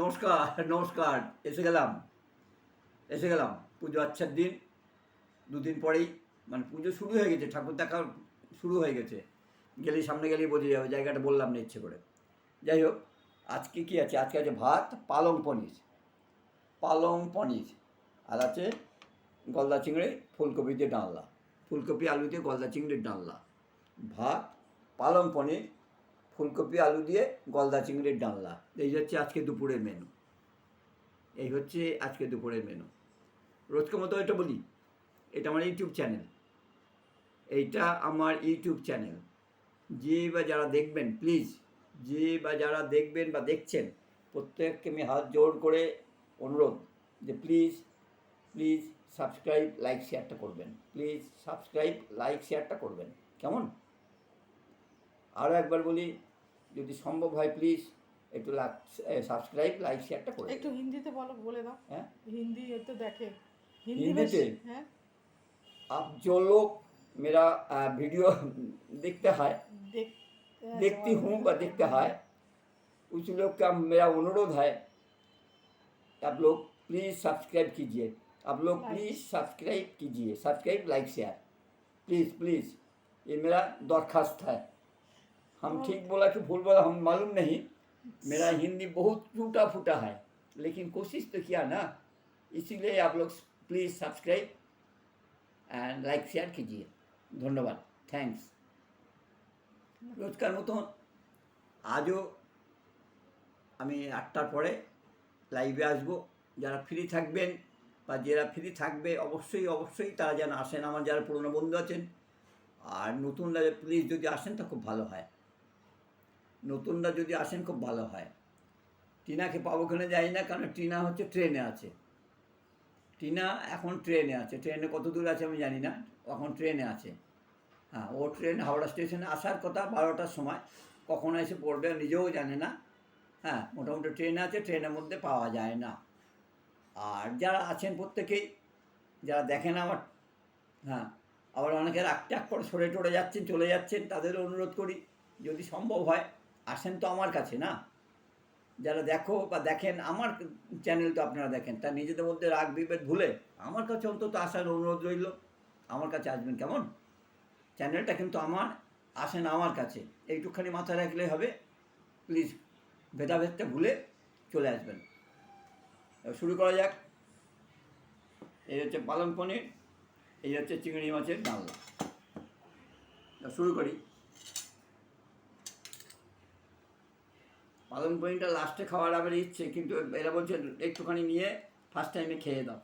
নমস্কার নমস্কার, এসে গেলাম। এসে গেলাম, পুজো আচ্ছার দিন। দুদিন পরেই মানে পুজো শুরু হয়ে গেছে, ঠাকুর দেখা শুরু হয়ে গেছে। গেলেই সামনে গেলেই বোঝা যাবে, জায়গাটা বললাম না ইচ্ছে করে। যাই হোক, আজকে কি আছে? আজকে আছে ভাত, পালং পনির। পালং পনির, আর আছে গলদা চিংড়ি ফুলকপি দিয়ে ডালনা। ফুলকপি আলু দিয়ে গলদা চিংড়ির ডালনা। ভাত, পালং পনির ফুলকপি, আলু দিয়ে গলদা চিংড়ির ডালনা। এই হচ্ছে আজকে দুপুরের মেনু এই হচ্ছে আজকে দুপুরের মেনু রোজকে মতো এটা বলি। এটা আমার ইউটিউব চ্যানেল এইটা আমার ইউটিউব চ্যানেল যে বা যারা দেখবেন প্লিজ যে বা যারা দেখবেন বা দেখছেন, প্রত্যেককে আমি হাত জোর করে অনুরোধ যে প্লিজ প্লিজ সাবস্ক্রাইব লাইক শেয়ারটা করবেন। প্লিজ সাবস্ক্রাইব লাইক শেয়ারটা করবেন। কেমন? আরও একবার বলি যদি সম্ভব হয় প্লিজ একটু সাবস্ক্রাইব লাইক শেয়ারটা করে একটু হিন্দিতে বলো বলে দাও হ্যাঁ হিন্দি তো দেখে হিন্দি হিন্দিতে? বেশি হ্যাঁ आप जो लोग मेरा आ, वीडियो देखते हैं দেখ देखती हूँ व देखते हैं उस लोग का मेरा अनुरोध है आप लोग प्लीज़ सब्सक्राइब कीजिए आप लोग Like. प्लीज़ सब्सक्राइब कीजिए subscribe like share please please ये मेरा दरखास्त है हम Okay. ठीक बोला कि भूल बोला हम मालूम नहीं मेरा हिंदी बहुत टूटा फूटा है लेकिन कोशिश तो किया ना इसीलिए आप लोग please subscribe and like share कीजिए ধন্যবাদ থ্যাঙ্কস রোজকার মতন আজও আমি আটটার পরে লাইভে আসব যারা ফ্রি থাকবেন বা যারা ফ্রি থাকবে অবশ্যই অবশ্যই তারা যেন আসেন আমার যারা পুরনো বন্ধু আছেন আর নতুনরা প্লিজ যদি আসেন তা খুব ভালো হয় নতুনরা যদি আসেন খুব ভালো হয়। টিনাকে পাবো কিনা যাই না, কারণ টিনা হচ্ছে ট্রেনে আছে। টিনা এখন ট্রেনে আছে। ট্রেনে কত দূর আছে আমি জানি না, এখন ট্রেনে আছে। হ্যাঁ ও ট্রেন হাওড়া স্টেশনে আসার কথা বারোটার সময়, কখন এসে পড়বে নিজেও জানে না। হ্যাঁ মোটামুটি ট্রেন আছে, ট্রেনের মধ্যে পাওয়া যায় না। আর যারা আছেন প্রত্যেকেই, যারা দেখেন আমার হ্যাঁ আবার অনেকে রাগ টাক করে সরে টরে যাচ্ছেন, চলে যাচ্ছেন তাদেরও অনুরোধ করি, যদি সম্ভব হয় আসেন তো আমার কাছে, না? যারা দেখো বা দেখেন, আমার চ্যানেল তো আপনারা দেখেন, তার নিজেদের মধ্যে রাগ বিভেদ ভুলে আমার কাছে অন্তত আসার অনুরোধ রইল, আমার কাছে আসবেন কেমন? চ্যানেলটা কিন্তু আমার, আসেন আমার কাছে, এইটুকখানি মাথায় রাখলে হবে প্লিজ ভেদাভেদটা ভুলে চলে আসবেন। শুরু করা যাক, এই হচ্ছে পালং পনির, এই হচ্ছে চিংড়ি মাছের ডালনা। শুরু করি। পালং পনিরটা লাস্টে খাওয়ার আমার ইচ্ছে, কিন্তু এরা বলছে একটুখানি নিয়ে ফার্স্ট টাইমে খেয়ে দাও।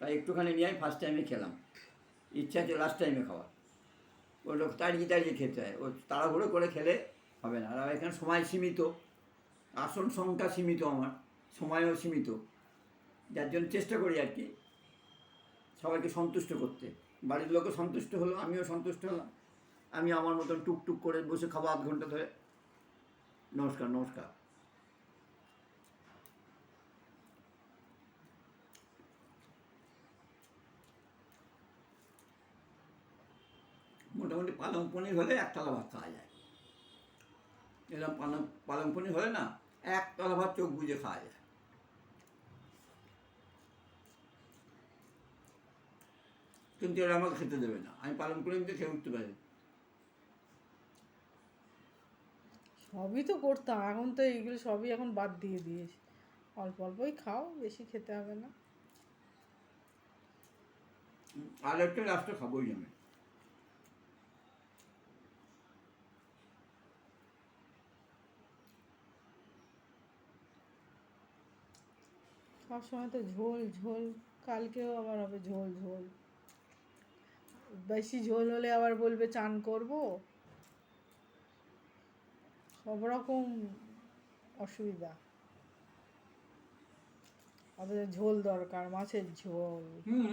তাই একটুখানি নিয়ে আমি ফার্স্ট টাইমে খেলাম। ইচ্ছা আছে লাস্ট টাইমে খাওয়া ওটা তাড়িয়ে তাড়িয়ে খেতে হয়। ও তাড়াহুড়ো করে খেলে হবে না। আর এখানে সময় সীমিত। আসন সংখ্যা সীমিত আমার। সময়ও সীমিত। যার জন্য চেষ্টা করি আর কি সবাইকে সন্তুষ্ট করতে। বাড়ির লোকও সন্তুষ্ট হলো, আমিও সন্তুষ্ট হলাম। আমি আমার মতন টুকটুক করে বসে খাব আধ ঘণ্টা ধরে। নমস্কার নমস্কার। মোটামুটি পালং পনির হলে একতলা ভাত খাওয়া যায়। এরকম পালং পালং পনির হলে না একতলা ভাত চোখ বুঝে খাওয়া যায়। কিন্তু এরা আমাকে খেতে দেবে না। আমি পালং পনির খেয়ে উঠতে পারি সবই তো করতাম এখন তো এইগুলো সবই এখন বাদ দিয়ে দিয়েছি। অল্প অল্পই খাও বেশি খেতে হবে না। আর একটা লাস্টে খাবোই আমি। সবসময় তো ঝোল ঝোল কালকেও আবার হবে ঝোল ঝোল। বেশি ঝোল হলে আবার বলবে চান করব? সব রকম অসুবিধা। আমাদের ঝোল দরকার মাছের ঝোল। হুম।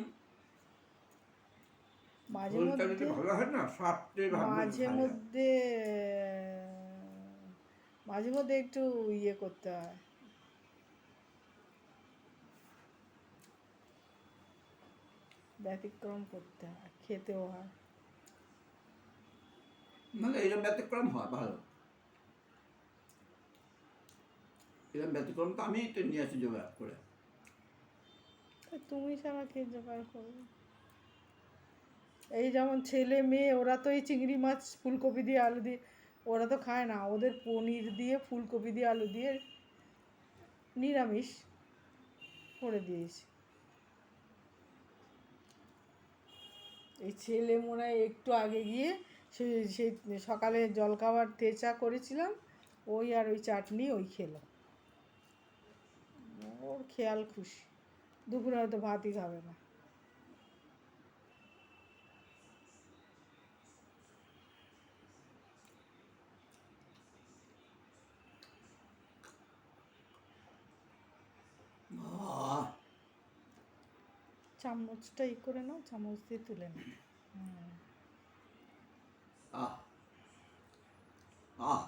মাঝে মধ্যে ভালো হয় না মাঝে মধ্যে মাঝে মধ্যে একটু ইয়ে করতে হয়। ব্যতিক্রম করতে হয় খেতেও হয়। মানে এইরকম ব্যতিক্রম হয় ভালো। এরকম ব্যতিক্রম তো আমি তো নিয়ে আসি জোগাড় করে। তুমি ছাড়া কে জোগাড় করবে? এই যেমন ছেলে মেয়ে, ওরা তো এই চিংড়ি মাছ, ফুলকপি দিয়ে আলু দিয়ে, ওরা তো খায় না। ওদের পনির দিয়ে, ফুলকপি দিয়ে আলু দিয়ে নিরামিষ করে দিয়েছি। এই ছেলে মনে হয় একটু আগে গিয়ে সে সেই সকালে জলখাবার তেচা করেছিলাম, ওই আর ওই চাটনি ওই খেলো ওর খেয়াল খুশি। দুপুরে হয়তো ভাতই খাবে না। চামচটা ই করে নাও, চামচ দিয়ে তুলে নাও। আহ। আহ।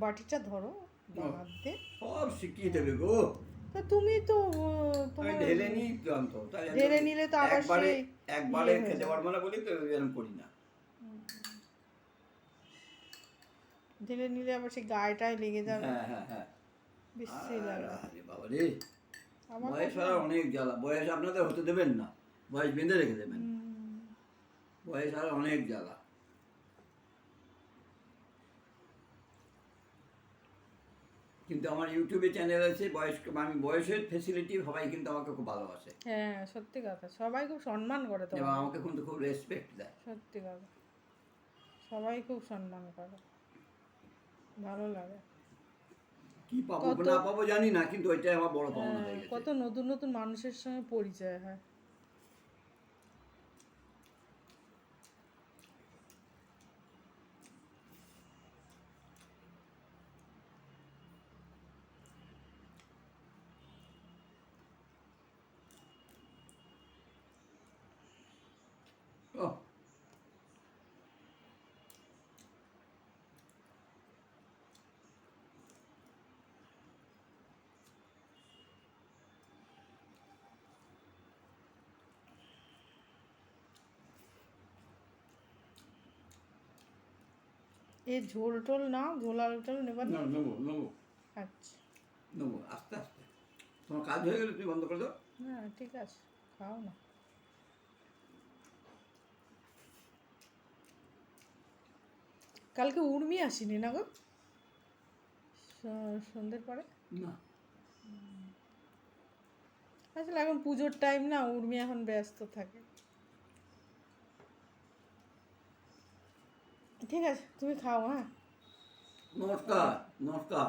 বাটিটা ধরো হাত সব শিখিয়ে দেবে গো। তা তুমি তো তোমার ঢেলে নিই জানতো ঢেলে নিলে তো আবার একবারে একবারে ইয়ে খেতে পারব না বলি তো এরকম করি না। ঢেলে নিলে আবার সেই গায়েটায় লেগে যাবে। হ্যাঁ হ্যাঁ হ্যাঁ। বিশ্রী লাগে। আরে বাবা রে। বয়স আর অনেক জ্বালা। বয়স আপনাদের হতে দেবেন না। বয়স বেঁধে রেখে দেবেন। বয়স আর অনেক জ্বালা। কিন্তু আমার ইউটিউবে চ্যানেল আছে বয়স্ক আমি বয়সের ফেসিলিটি সবাই কিন্তু আমাকে খুব ভালোবাসে। হ্যাঁ সত্যি কথা। সবাই খুব সম্মান করে তোমার আমাকে কিন্তু খুব রেসপেক্ট দেয়। সত্যি কথা। সবাই খুব সম্মান করে। ভালো লাগে। কি পাবো না পাবো জানি না কিন্তু ওইটাই আমার বড় পাওনা হ্যাঁ, হয়ে গেছে। কত নতুন নতুন মানুষের সঙ্গে পরিচয় হয় ও এই ঝোল টোল না ঝোল আলু টোল নেবার না, নেব নেব। আচ্ছা। নেব আস্তে আস্তে। তোমার কাজ হয়ে গেলে তুমি বন্ধ করে দাও। হ্যাঁ ঠিক আছে খাও না। কালকে উর্মি আসেনি না গো? সন্ধ্যের পরে? না। আসলে এখন পুজোর টাইম না উর্মি এখন ব্যস্ত থাকে। ঠিক আছে তুমি খাও হ্যাঁ? নমস্কার নমস্কার।